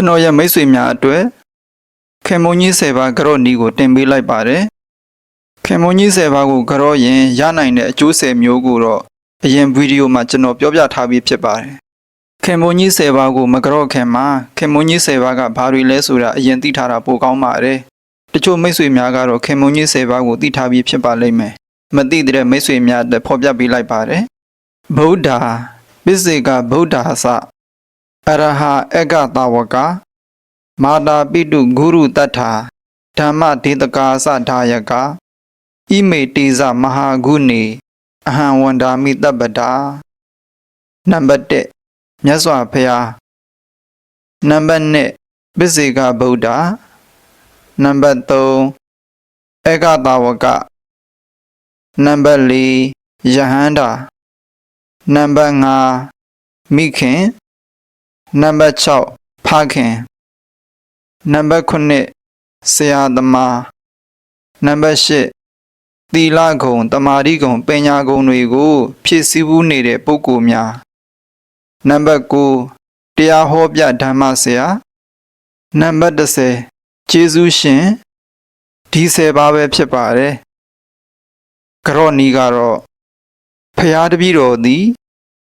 ကျွန်တော်ရဲ့မိတ်ဆွေများအတွက်ခင်မုန်းကြီး10ပါးကြော့နီးကိုတင်ပေးလိုက်ပါတယ်ခင်မုန်းကြီး10ပါးကိုကြော့ရင်ရနိုင်တဲ့အကျိုး10မျိုးကိုတော့အရင်ဗီဒီယိုမှာကျွန်တော်ပြောပြထားပြီးဖြစ်ပါတယ်ခင်မုန်းကြီး10ပါးကိုမကြော့ခင်မှာခင်မုန်းကြီး10ပါးကဘာတွေလဲဆိုတာအရင်သိထားတာပိုကောင်းပါတယ်တချို့မိတ်ဆွေများကတော့ခင်မုန်းကြီး10ပါးကိုသိထားပြီးဖြစ်ပါလိမ့်မယ်မသိတဲ့မိတ်ဆွေများအတွက်ဖော်ပြပေးလိုက်ပါတယ်ဗုဒ္ဓပိစေကဗုဒ္ဓဟသ အရဟအကတဝကမာတာပိတုဂုရုတ္ထာဓမ္မဒေတကာသဒါယကဣမေတိဇမဟာဂုဏေအဟံဝန္ဒာမိတပ္ပတာနံပါတ်1မြတ်စွာဘုရားနံပါတ်2ပစ္စေကဗုဒ္ဓနံပါတ်3အကတဝကနံပါတ်4ယဟန္တာနံပါတ်5မိခင် နံပါတ်6ဖခင်နံပါတ်9ဆရာသမားနံပါတ်10သီလဂုံတမာတိဂုံပညာဂုံတွေကို ဖြည့်ဆည်းဘူးနေတဲ့ပုဂ္ဂိုလ်များနံပါတ်9တရားဟောပြဓမ္မဆရာနံပါတ်10ကျေးဇူးရှင်ဒီ10ပါးပဲဖြစ်ပါတယ်ကြော့နီကတော့ဖရာတပည့်တော်သည်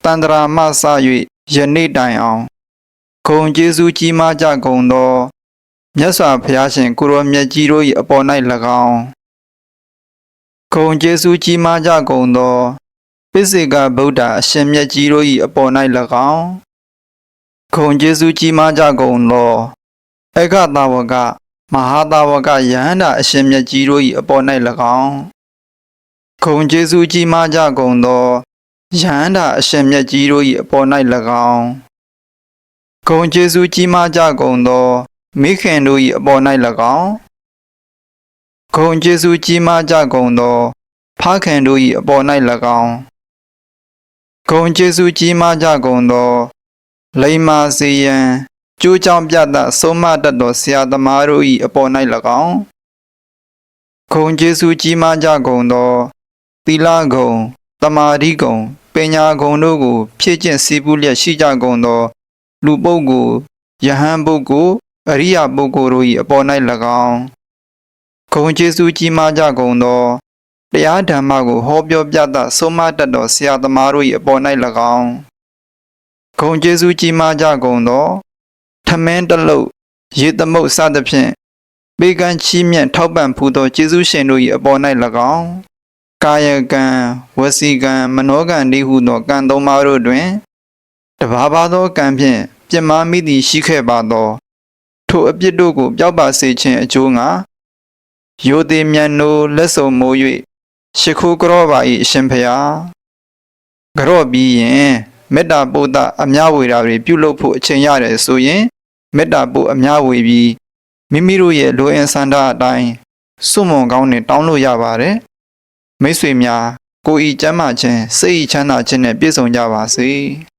တန္တရာမဆ၍ယနေ့တိုင်အောင် ဂုံကျေးဇူးကြီးမားကြကုန်သောမြတ်စွာဘုရားရှင်ကိုရောမြတ်ကြီးတို့၏အပေါ်၌၎င်းဂုံကျေးဇူးကြီးမားကြကုန်သောပိစိကဗုဒ္ဓအရှင်မြတ်ကြီးတို့၏အပေါ်၌၎င်းဂုံကျေးဇူးကြီးမားကြကုန်သောအကတာဝကမဟာတာဝကယဟန္တာအရှင်မြတ်ကြီးတို့၏အပေါ်၌၎င်းဂုံကျေးဇူးကြီးမားကြကုန်သောယဟန္တာအရှင်မြတ်ကြီးတို့၏အပေါ်၌၎င်း ဂုံကျေးဇူးကြီးမားကြကုန်သောမိခင်တို့၏အပေါ်၌၎င်းဂုံကျေးဇူးကြီးမားကြကုန်သောဖခင်တို့၏အပေါ်၌၎င်းဂုံကျေးဇူးကြီးမားကြကုန်သောလိမ္မာစေယံကျိုးကြောင့်ပြသဆုံးမတတ်သောဆရာသမားတို့၏အပေါ်၌၎င်းဂုံကျေးဇူးကြီးမားကြကုန်သောသီလဂုံတမာတိဂုံပညာဂုံတို့ကိုဖြည့်ကျင့်စည်းပူးလျက်ရှိကြကုန်သော လူပုဂ္ဂိုလ်ယဟန်ပုဂ္ဂိုလ်အရိယပုဂ္ဂိုလ်တို့၏အပေါ်၌၎င်းဂုံကျေးဇူးကြီးမားကြကုန်သောတရားဓမ္မကိုဟောပြောပြသဆုံးမတတ်သောဆရာသမားတို့၏အပေါ်၌၎င်းဂုံကျေးဇူးကြီးမားကြကုန်သောထမင်းတစ်လုတ်ရေသမုတ်စသဖြင့်ပေကံချီးမြှင့်ထောက်ပံ့ဖူးသောကျေးဇူးရှင်တို့၏အပေါ်၌၎င်းကာယကံဝစီကံမနောကံဤဟုသောကံသုံးပါးတို့တွင် တဘာဘာသောကံဖြင့်ပြစ်မှားမိသည်ရှိခဲ့ပါသော ထိုအပြစ်တို့ကိုပျောက်ပါစေခြင်းအကျိုးငါယိုသေးမြတ်နိုးလက်စုံမိုး၍ရှ िख ိုးကြောပါ၏အရှင်ဖျားကြော့ပြီးရင်မေတ္တာပို့တာအများဝေတာတွေပြုလုပ်ဖို့အချိန်ရတယ်ဆိုရင်မေတ္တာပို့အများဝေပြီးမိမိတို့ရဲ့လိုအင်ဆန္ဒအတိုင်းစွန့်မွန်ကောင်းနဲ့တောင်းလို့ရပါတယ်မိတ်ဆွေများကိုယ်ဤကျမ်းမာခြင်းစိတ်ဤချမ်းသာခြင်းနဲ့ပြည့်စုံကြပါစေ။